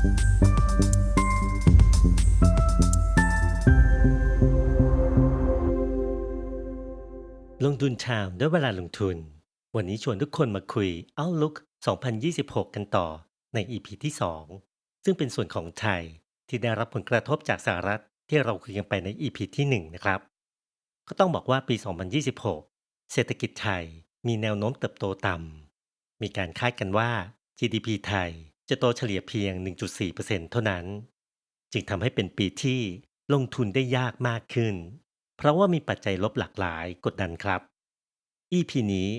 ลงทุนชามด้วยเวลาลงทุน วันนี้ชวนทุกคนมาคุย Outlook 2026 กันต่อใน EP ที่ 2 ซึ่งเป็นส่วนของไทยที่ได้รับผลกระทบจากสหรัฐที่เราคุยกันไปใน EP ที่ 1 นะครับ ก็ต้องบอกว่าปี 2026 เศรษฐกิจไทยมีแนวโน้มเติบโตต่ำ มีการคาดกันว่า GDP ไทย จะโตเฉลี่ยเพียง 1.4%เท่านั้น จึงทำให้เป็นปีที่ลงทุนได้ยากมากขึ้น เพราะว่ามีปัจจัยลบหลากหลายกดดันครับ EP นี้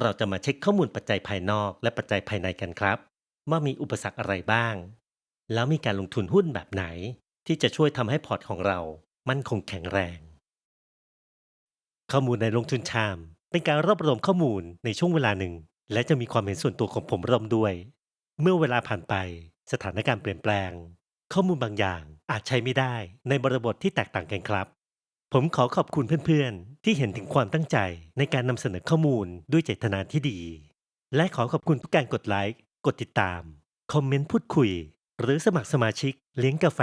เราจะมาเช็คข้อมูลปัจจัยภายนอกและปัจจัยภายในกันครับ ว่ามีอุปสรรคอะไรบ้าง แล้วมีการลงทุนหุ้นแบบไหน ที่จะช่วยทำให้พอร์ตของเรา มั่นคงแข็งแรง ข้อมูลในลงทุนชาม เป็นการรวบรวมข้อมูลในช่วงเวลาหนึ่ง และจะมีความเห็นส่วนตัวของผมร่วมด้วย เมื่อเวลาผ่านไป สถานการณ์เปลี่ยนแปลง ข้อมูลบางอย่างอาจใช้ไม่ได้ในบริบทที่แตกต่างกันครับ ผมขอขอบคุณเพื่อนๆ ที่เห็นถึงความตั้งใจในการนำเสนอข้อมูลด้วยเจตนาที่ดี และขอขอบคุณทุกการกดไลค์กดติดตาม คอมเมนต์พูดคุย หรือสมัครสมาชิกเลี้ยงกาแฟ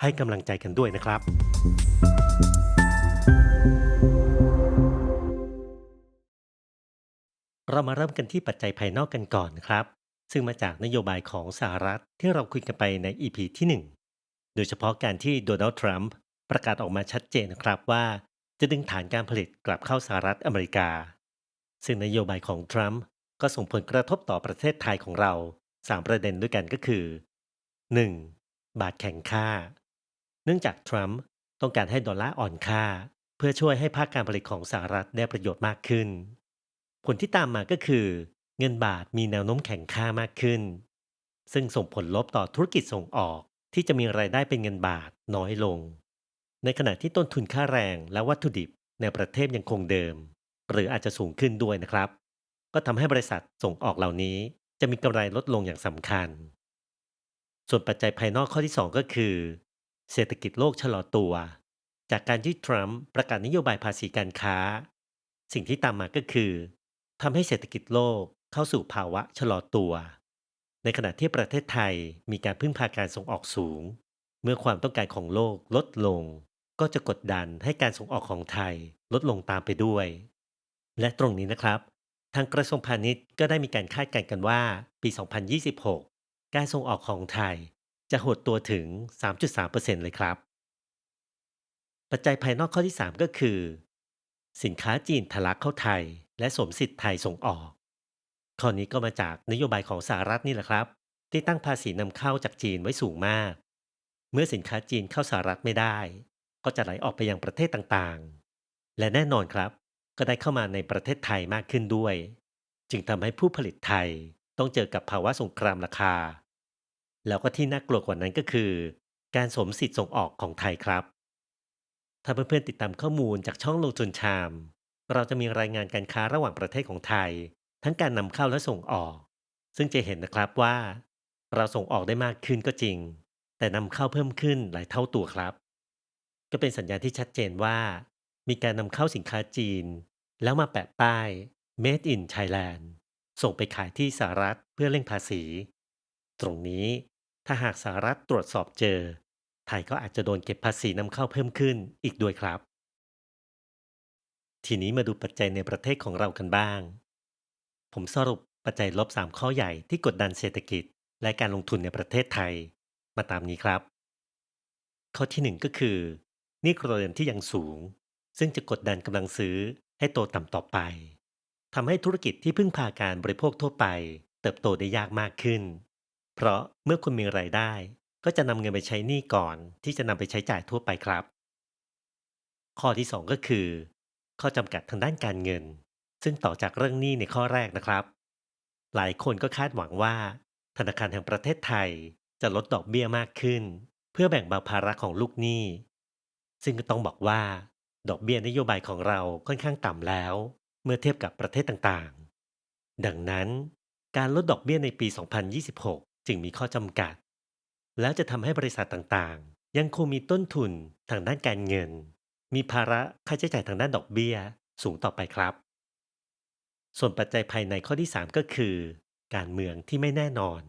ให้กำลังใจกันด้วยนะครับเรามาเริ่มกันที่ปัจจัยภายนอกกันก่อนครับ ซึ่งมาจากนโยบายของสหรัฐที่เราคุยกันไปใน EP ที่ 1 โดยเฉพาะการที่โดนัลด์ทรัมป์ประกาศออกมาชัดเจนนะครับว่า จะดึงฐานการผลิตกลับเข้าสหรัฐอเมริกา ซึ่งนโยบายของทรัมป์ก็ส่งผลกระทบต่อประเทศไทยของเรา 3 ประเด็นด้วยกันก็คือ 1. บาทแข็งค่า เนื่องจากทรัมป์ต้องการให้ดอลลาร์อ่อนค่า เพื่อช่วยให้ภาคการผลิตของสหรัฐได้ประโยชน์มากขึ้น ผลที่ตามมาก็คือ เงินบาทมีแนวโน้มแข็งค่ามากขึ้น ซึ่งส่งผลลบต่อธุรกิจส่งออกที่จะมีรายได้เป็นเงินบาทน้อยลง ในขณะที่ต้นทุนค่าแรงและวัตถุดิบในประเทศยังคงเดิม หรืออาจจะสูงขึ้นด้วยนะครับ ก็ทำให้บริษัทส่งออกเหล่านี้จะมีกำไรลดลงอย่างสำคัญ ส่วนปัจจัยภายนอกข้อที่ 2 ก็คือ เศรษฐกิจโลกชะลอตัว จากการที่ทรัมป์ประกาศนโยบายภาษีการค้า สิ่งที่ตามมาก็คือทำให้เศรษฐกิจโลก เข้าสู่ภาวะชะลอตัว ในขณะที่ประเทศไทยมีการพึ่งพาการส่งออกสูง เมื่อความต้องการของโลกลดลง ก็จะกดดันให้การส่งออกของไทยลดลงตามไปด้วย และตรงนี้นะครับ ทางกระทรวงพาณิชย์ก็ได้มีการคาดการณ์กันว่าปี 2026 การส่งออกของไทยจะหดตัวถึง 3.3%เลยครับ ปัจจัยภายนอกข้อที่ 3 ก็คือ สินค้าจีนทะลักเข้าไทย และสมสิทธิ์ไทยส่งออก ข้อนี้ก็มาจากนโยบายของสหรัฐนี่แหละครับ ที่ตั้งภาษีนำเข้าจากจีนไว้สูงมาก เมื่อสินค้าจีนเข้าสหรัฐไม่ได้ ก็จะไหลออกไปยังประเทศต่างๆ และแน่นอนครับ ก็ได้เข้ามาในประเทศไทยมากขึ้นด้วย จึงทำให้ผู้ผลิตไทยต้องเจอกับภาวะสงครามราคา แล้วก็ที่น่ากลัวกว่านั้นก็คือ การสวมสิทธิ์ส่งออกของไทยครับ ถ้าเพื่อนๆติดตามข้อมูลจากช่องลงทุนชาม เราจะมีรายงานการค้าระหว่างประเทศของไทย ทั้งการนำเข้าและส่งออก ซึ่งจะเห็นนะครับว่า เราส่งออกได้มากขึ้นก็จริง แต่นำเข้าเพิ่มขึ้นหลายเท่าตัวครับ ก็เป็นสัญญาณที่ชัดเจนว่า มีการนำเข้าสินค้าจีน แล้วมาแปะป้าย Made in Thailand ส่งไปขายที่สหรัฐเพื่อเร่งภาษี ตรงนี้ถ้าหากสหรัฐตรวจสอบเจอ ไทยก็อาจจะโดนเก็บภาษีนำเข้าเพิ่มขึ้นอีกด้วยครับ ทีนี้มาดูปัจจัยในประเทศของเรากันบ้าง ผมสรุปปัจจัยลบ 3 ข้อใหญ่ที่กดดันเศรษฐกิจ และการลงทุนในประเทศไทย มาตามนี้ครับ ข้อที่ 1 ก็คือหนี้ครัวเรือนที่ยังสูง ซึ่งจะกดดันกำลังซื้อให้โตต่ำต่อไปทำให้ธุรกิจที่พึ่งพาการบริโภคทั่วไป เติบโตได้ยากมากขึ้น เพราะเมื่อคุณมีรายได้ ก็จะนำเงินไปใช้หนี้ก่อน ที่จะนำไปใช้จ่ายทั่วไปครับ ข้อที่ 2 ก็คือ ข้อจำกัดทางด้านการเงิน ซึ่งต่อจากเรื่องหนี้ในข้อแรกนะครับ หลายคนก็คาดหวังว่า ธนาคารแห่งประเทศไทยจะลดดอกเบี้ยมากขึ้น เพื่อแบ่งเบาภาระของลูกหนี้ ซึ่งก็ต้องบอกว่า ดอกเบี้ยนโยบายของเราค่อนข้างต่ำแล้ว เมื่อเทียบกับประเทศต่างๆ ดังนั้นการลดดอกเบี้ยในปี 2026 จึงมีข้อจำกัด แล้วจะทำให้บริษัทต่างๆ ยังคงมีต้นทุนทางด้านการเงิน มีภาระค่าใช้จ่ายทางด้านดอกเบี้ยสูงต่อไปครับ ส่วนปัจจัยภายในข้อที่ 3 ก็คือ การเมืองที่ไม่แน่นอน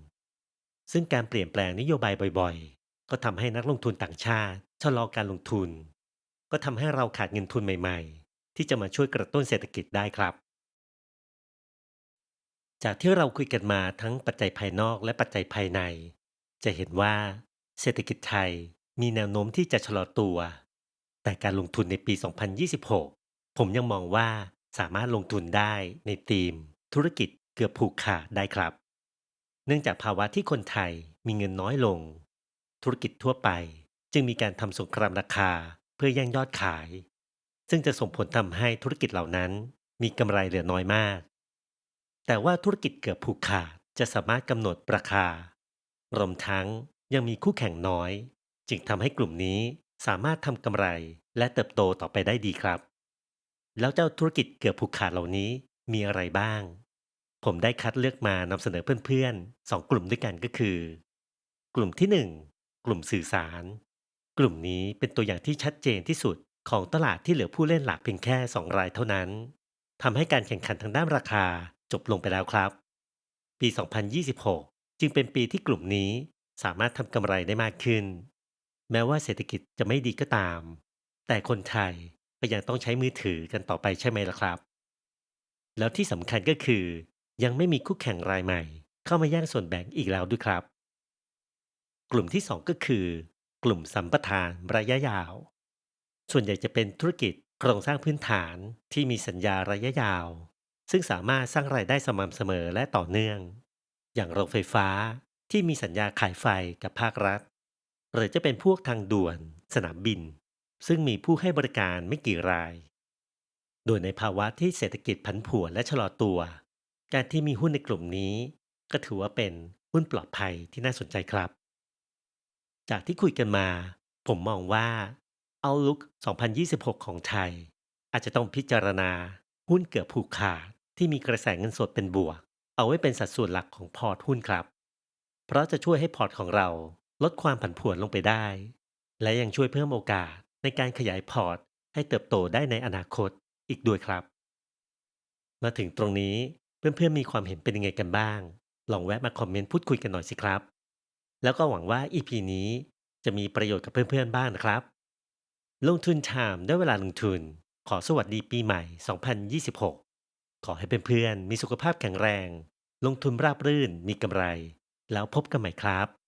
ซึ่งการเปลี่ยนแปลงนโยบายบ่อยๆ ก็ทำให้นักลงทุนต่างชาติ ชะลอการลงทุน ก็ทำให้เราขาดเงินทุนใหม่ๆ ที่จะมาช่วยกระตุ้นเศรษฐกิจได้ครับ จากที่เราคุยกันมาทั้งปัจจัยภายนอกและปัจจัยภายใน จะเห็นว่า เศรษฐกิจไทยมีแนวโน้มที่จะชะลอตัว แต่การลงทุนในปี 2026 ผมยังมองว่า สามารถลงทุนได้ในธีม ธุรกิจเกือบผูกขาดได้ครับ เนื่องจากภาวะที่คนไทยมีเงินน้อยลง ธุรกิจทั่วไป จึงมีการทำสงครามราคาเพื่อแย่งยอดขาย ซึ่งจะส่งผลทำให้ธุรกิจเหล่านั้น มีกำไรเหลือน้อยมาก แต่ว่าธุรกิจเกือบผูกขาดจะสามารถกำหนดราคารวมทั้งยังมีคู่แข่งน้อย จึงทำให้กลุ่มนี้สามารถทำกำไรและเติบโตต่อไปได้ดีครับ แล้วเจ้าธุรกิจเกือบผูกขาดเหล่านี้มีอะไรบ้าง ผมได้คัดเลือกมานำเสนอเพื่อนๆสองกลุ่มด้วยกันก็คือ กลุ่มที่หนึ่งกลุ่มสื่อสาร กลุ่มนี้เป็นตัวอย่างที่ชัดเจนที่สุดของตลาดที่เหลือผู้เล่นหลักเพียงแค่ 2 รายเท่านั้นทำให้การแข่งขันทางด้านราคาจบลงไปแล้วครับ ปี 2026 จึงเป็นปีที่กลุ่มนี้สามารถทำกำไรได้มากขึ้น แม้ว่าเศรษฐกิจจะไม่ดีก็ตาม แต่คนไทย ก็ยังต้องใช้มือถือกันต่อไปใช่ไหมล่ะครับ แล้วที่สำคัญก็คือ ยังไม่มีคู่แข่งรายใหม่ เข้ามาแย่งส่วนแบ่งอีกแล้วด้วยครับ กลุ่มที่ 2 ก็คือ กลุ่มสัมปทานระยะยาว ส่วนใหญ่จะเป็นธุรกิจโครงสร้างพื้นฐานที่มีสัญญาระยะยาว ซึ่งสามารถสร้างรายได้สม่ำเสมอและต่อเนื่อง อย่างโรงไฟฟ้าที่มีสัญญาขายไฟกับภาครัฐ หรือจะเป็นพวกทางด่วน สนามบิน ซึ่งมีผู้ให้บริการไม่กี่ราย โดยในภาวะที่เศรษฐกิจผันผวนและชะลอตัว การที่มีหุ้นในกลุ่มนี้ ก็ถือว่าเป็นหุ้นปลอดภัยที่น่าสนใจครับ จากที่คุยกันมา ผมมองว่า Outlook 2026 ของไทย อาจจะต้องพิจารณาหุ้นเกือบผูกขาดที่มีกระแสเงินสดเป็นบวก เอาไว้เป็นสัดส่วนหลักของพอร์ตหุ้นครับ เพราะจะช่วยให้พอร์ตของเราลดความผันผวนลงไปได้ และยังช่วยเพิ่มโอกาส ในการขยายพอร์ต ให้เติบโตได้ในอนาคตอีกด้วยครับ มาถึงตรงนี้เพื่อนๆมีความเห็นเป็นยังไงกันบ้าง ลองแวะมาคอมเมนต์พูดคุยกันหน่อยสิครับ แล้วก็หวังว่า EP นี้จะมีประโยชน์กับเพื่อนๆบ้างนะครับ ลงทุนชามได้เวลาลงทุน ขอสวัสดีปีใหม่ 2026 ขอให้เพื่อนๆมีสุขภาพแข็งแรง ลงทุนราบรื่นมีกำไร แล้วพบกันใหม่ครับ